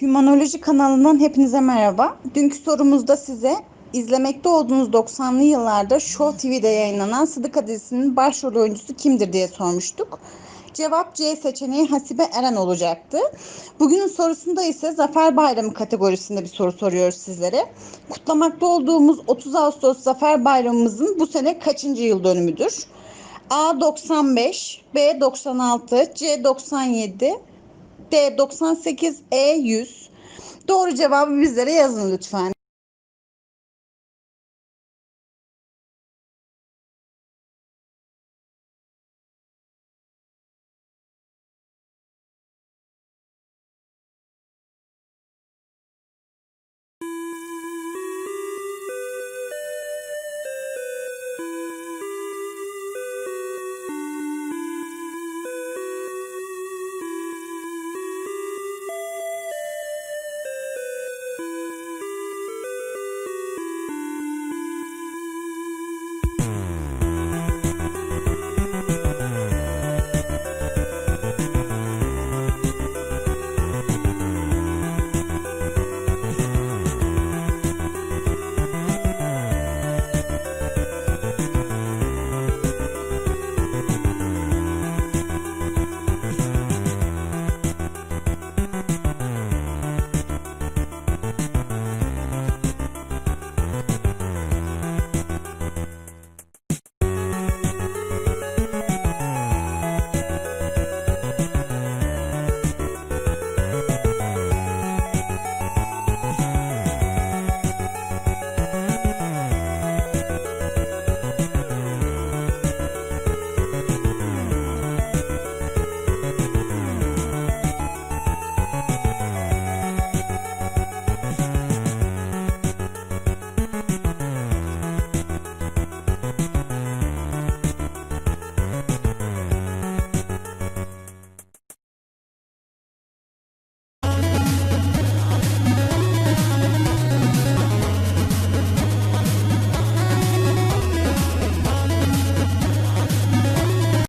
Humanoloji kanalından hepinize merhaba. Dünkü sorumuzda size izlemekte olduğunuz 90'lı yıllarda Show TV'de yayınlanan Sıdıka dizisinin başrol oyuncusu kimdir diye sormuştuk. Cevap C seçeneği Hasibe Eren olacaktı. Bugünün sorusunda ise Zafer Bayramı kategorisinde bir soru soruyoruz sizlere. Kutlamakta olduğumuz 30 Ağustos Zafer Bayramımızın bu sene kaçıncı yıl dönümüdür? A 95, B 96, C 97, D 98, E 100. Doğru cevabı bizlere yazın lütfen.